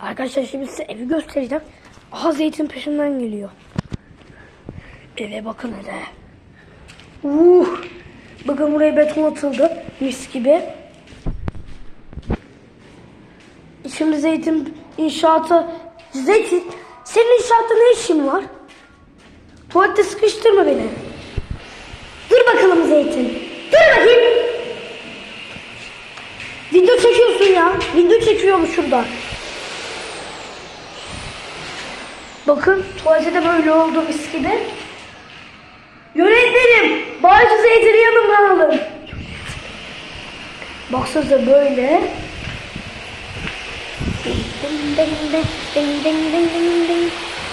Arkadaşlar şimdi size evi göstereceğim. Aha zeytin peşinden geliyor. Eve bakın hele. Uh, bakın buraya beton atıldı. Mis gibi. Şimdi zeytin inşaatı... Zeytin, senin inşaatta ne işin var? Tuvalette sıkıştırma beni. Dur bakalım Zeytin. Dur bakayım. Video çekiyorsun ya. Video çekiyorum şurada. Bakın tuvalete de böyle oldu mis gibi. Yönetmenim. Bari zeytini yanımdan alın. Baksanıza böyle.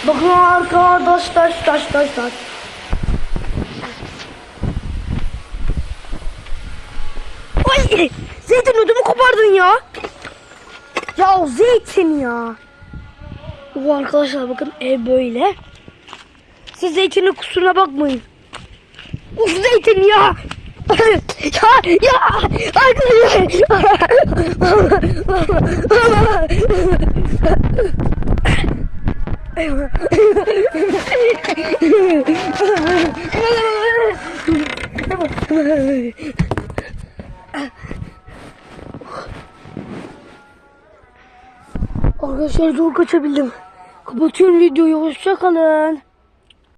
Bakın arkadaş taş taş taş taş. Ay! Zeytin ödümü kopardın ya. Ya zeytin ya. Bu arkadaşlar bakın ev böyle. Siz zeytinin kusuruna bakmayın. Uf zeytin ya. ya ya arkadaşlar. Arkadaşlar zor kaçabildim. Kapatıyorum videoyu. Hoşçakalın.